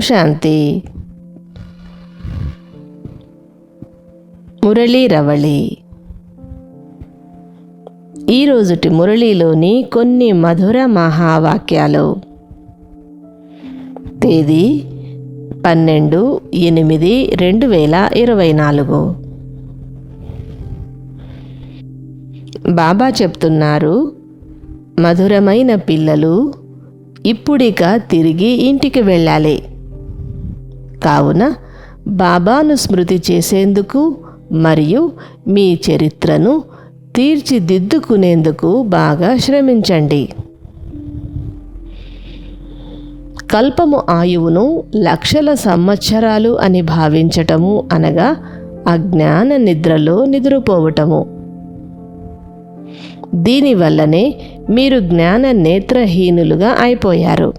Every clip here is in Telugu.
శాంతి. మురళీ రవళి. ఈరోజుటి మురళీలోని కొన్ని మధుర మహావాక్యాలు. తేదీ పన్నెండు ఎనిమిది రెండు వేల ఇరవై నాలుగు. బాబా చెప్తున్నారు మధురమైన పిల్లలు ఇప్పుడిక తిరిగి ఇంటికి వెళ్ళాలి. కావున బాబాను స్మృతి చేసేందుకు మరియు మీ చరిత్రను తీర్చిదిద్దుకునేందుకు బాగా శ్రమించండి. కల్పము ఆయువును లక్షల సంవత్సరాలు అని భావించటము అనగా అజ్ఞాన నిద్రలో నిద్రపోవటము. దీనివల్లనే మీరు జ్ఞాన నేత్రహీనులుగా అయిపోయారు.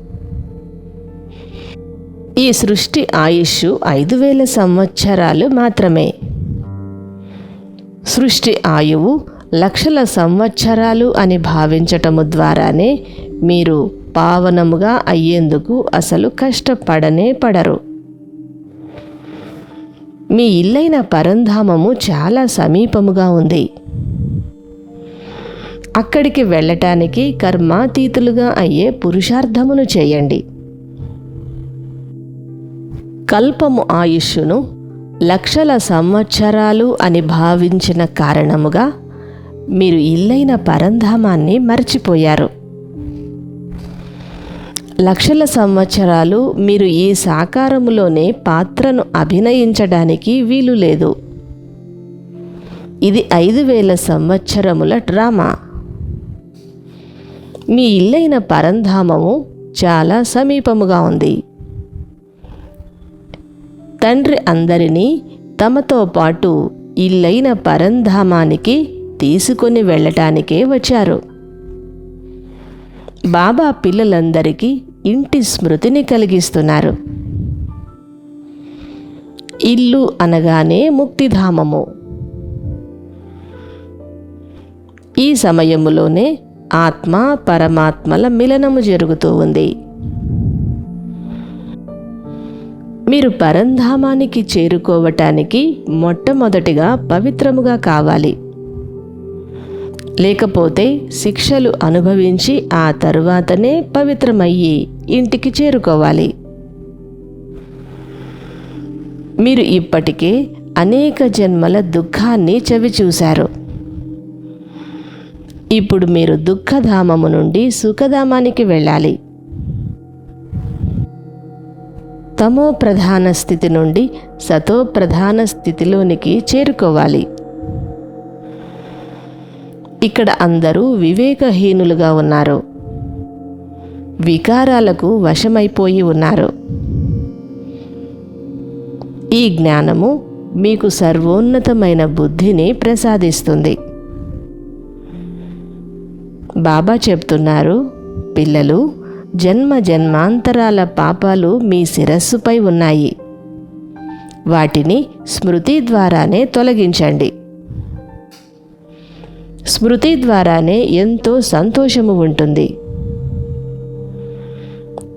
ఈ సృష్టి ఆయుష్ ఐదు వేల సంవత్సరాలు మాత్రమే. సృష్టి ఆయువు లక్షల సంవత్సరాలు అని భావించటము ద్వారానే మీరు పావనముగా అయ్యేందుకు అసలు కష్టపడనే పడరు. మీ ఇల్లైన పరంధామము చాలా సమీపముగా ఉంది. అక్కడికి వెళ్ళటానికి కర్మాతీతులుగా అయ్యే పురుషార్థమును చేయండి. కల్పము ఆయుష్ను లక్షల సంవత్సరాలు అని భావించిన కారణముగా మీరు ఇల్లైన పరంధామాన్ని మర్చిపోయారు. లక్షల సంవత్సరాలు మీరు ఈ సాకారములోనే పాత్రను అభినయించడానికి వీలు లేదు. ఇది ఐదు వేల సంవత్సరముల డ్రామా. మీ ఇల్లైన పరంధామము చాలా సమీపముగా ఉంది. తండ్రి అందరినీ తమతో పాటు ఇల్లైన పరంధామానికి తీసుకొని వెళ్ళటానికే వచ్చారు. బాబా పిల్లలందరికీ ఇంటి స్మృతిని కలిగిస్తున్నారు. ఇల్లు అనగానే ముక్తిధామము. ఈ సమయములోనే ఆత్మ పరమాత్మల మిలనము జరుగుతూ ఉంది. మీరు పరంధామానికి చేరుకోవటానికి మొట్టమొదటిగా పవిత్రముగా కావాలి. లేకపోతే శిక్షలు అనుభవించి ఆ తరువాతనే పవిత్రమయ్యి ఇంటికి చేరుకోవాలి. మీరు ఇప్పటికే అనేక జన్మల దుఃఖాన్ని చవిచూశారు. ఇప్పుడు మీరు దుఃఖధామము నుండి సుఖధామానికి వెళ్ళాలి. తమో ప్రధాన స్థితి నుండి సతో ప్రధాన స్థితిలోనికి చేరుకోవాలి. ఇక్కడ అందరూ వివేకహీనులుగా ఉన్నారు. వికారాలకు వశమైపోయి ఉన్నారు. ఈ జ్ఞానము మీకు సర్వోన్నతమైన బుద్ధిని ప్రసాదిస్తుంది. బాబా చెప్తున్నారు పిల్లలు జన్మ జన్మాంతరాల పాపాలు మీ శిరస్సుపై ఉన్నాయి. వాటిని స్మృతి ద్వారానే తొలగించండి. స్మృతి ద్వారానే ఎంతో సంతోషము ఉంటుంది.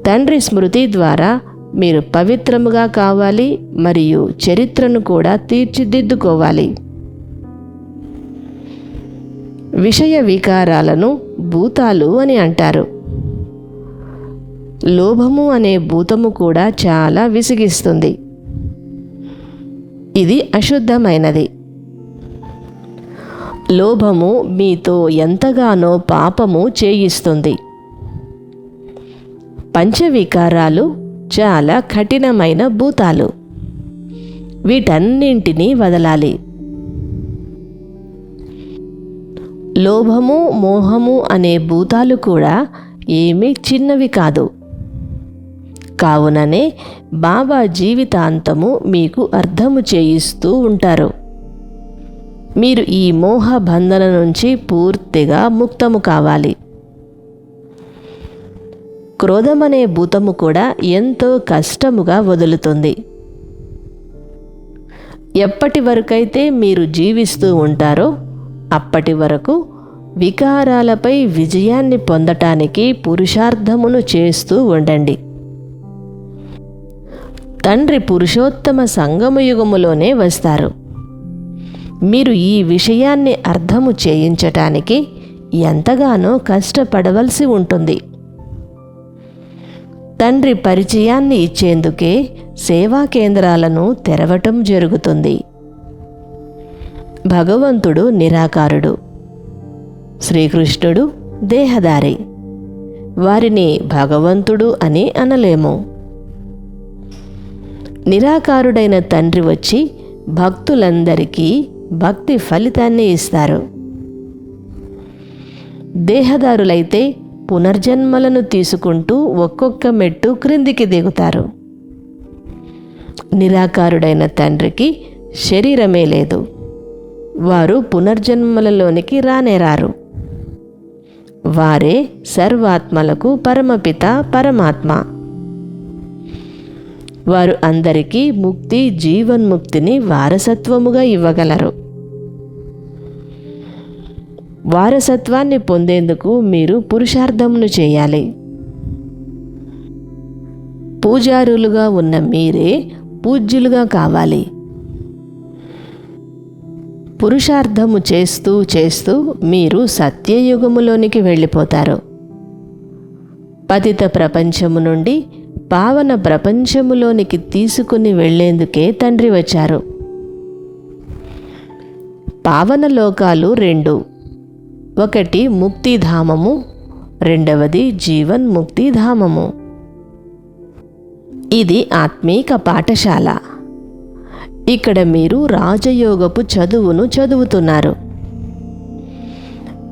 తండ్రి స్మృతి ద్వారా మీరు పవిత్రముగా కావాలి మరియు చరిత్రను కూడా తీర్చిదిద్దుకోవాలి. విషయ వికారాలను భూతాలు అని అంటారు. లోభము అనే భూతము కూడా చాలా విసిగిస్తుంది. ఇది అశుద్ధమైనది. లోభము మీతో ఎంతగానో పాపము చేయిస్తుంది. పంచవికారాలు చాలా కఠినమైన భూతాలు. వీటన్నింటినీ వదలాలి. లోభము మోహము అనే భూతాలు కూడా ఏమీ చిన్నవి కాదు. కావుననే బాబా జీవితాంతము మీకు అర్థము చేయిస్తూ ఉంటారు. మీరు ఈ మోహ బంధన నుంచి పూర్తిగా ముక్తము కావాలి. క్రోధమనే భూతము కూడా ఎంతో కష్టముగా వదులుతుంది. ఎప్పటి వరకైతే మీరు జీవిస్తూ ఉంటారో అప్పటి వరకు వికారాలపై విజయాన్ని పొందటానికి పురుషార్థమును చేస్తూ ఉండండి. తండ్రి పురుషోత్తమ సంగమయుగములోనే వస్తారు. మీరు ఈ విషయాన్ని అర్థము చేయించటానికి ఎంతగానో కష్టపడవలసి ఉంటుంది. తండ్రి పరిచయాన్ని ఇచ్చేందుకే సేవా కేంద్రాలను తెరవటం జరుగుతుంది. భగవంతుడు నిరాకారుడు. శ్రీకృష్ణుడు దేహదారి వారిని భగవంతుడు అని అనలేము. నిరాకారుడైన తండ్రి వచ్చి భక్తులందరికీ భక్తి ఫలితాన్ని ఇస్తారు. దేహదారులైతే పునర్జన్మలను తీసుకుంటూ ఒక్కొక్క మెట్టు క్రిందికి దిగుతారు. నిరాకారుడైన తండ్రికి శరీరమే లేదు. వారు పునర్జన్మలలోనికి రానేరారు. వారే సర్వాత్మలకు పరమపిత పరమాత్మ. వారు అందరికీ ముక్తి జీవన్ముక్తిని వారసత్వముగా ఇవ్వగలరు. వారసత్వాన్ని పొందేందుకు మీరు పురుషార్థమును చేయాలి. పూజారులుగా ఉన్న మీరే పూజ్యులుగా కావాలి. పురుషార్థము చేస్తూ చేస్తూ మీరు సత్యయుగములోనికి వెళ్ళిపోతారు. పతిత ప్రపంచము నుండి పావన ప్రపంచములోనికి తీసుకుని వెళ్ళేందుకే తండ్రి వచ్చారు. పావన లోకాలు రెండు. ఒకటి ముక్తిధామము రెండవది జీవన్ ముక్తిధామము ఇది ఆత్మీక పాఠశాల. ఇక్కడ మీరు రాజయోగపు చదువును చదువుతున్నారు.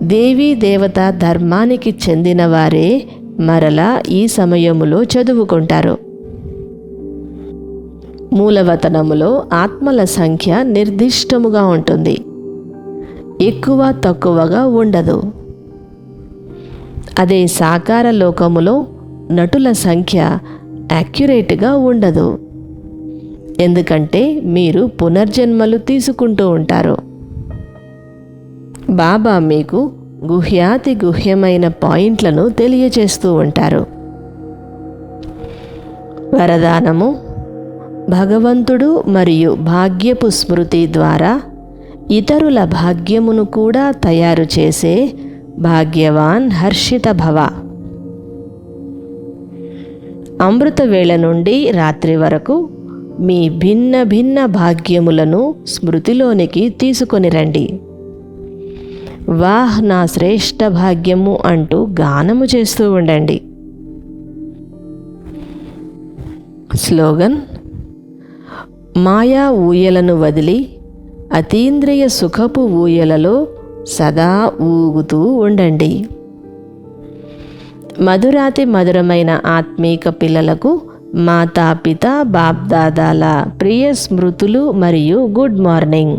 దేవీ దేవత ధర్మానికి చెందినవారే మరలా ఈ సమయములో చదువుకుంటారు. మూలవతనములో ఆత్మల సంఖ్య నిర్దిష్టముగా ఉంటుంది. ఎక్కువ తక్కువగా ఉండదు. అదే సాకార లోకములో నటుల సంఖ్య యాక్యురేట్గా ఉండదు. ఎందుకంటే మీరు పునర్జన్మలు తీసుకుంటూ ఉంటారు. బాబా మీకు గుహ్యాతి గుహ్యమైన పాయింట్లను తెలియచేస్తూ ఉంటారు. వరదానము భగవంతుడు మరియు భాగ్యపు స్మృతి ద్వారా ఇతరుల భాగ్యమును కూడా తయారు చేసే భాగ్యవాన్ హర్షిత భవ. అమృత వేళ నుండి రాత్రి వరకు మీ భిన్న భిన్న భాగ్యములను స్మృతిలోనికి తీసుకొని రండి. వాహ్ నా శ్రేష్ఠ భాగ్యము అంటూ గానము చేస్తూ ఉండండి. స్లోగన్ మాయా ఊయలను వదిలి అతీంద్రియ సుఖపు ఊయలలో సదా ఊగుతూ ఉండండి. మధురాతి మధురమైన ఆత్మీక పిల్లలకు మాతాపిత బాప్దాదాల ప్రియ స్మృతులు మరియు గుడ్ మార్నింగ్.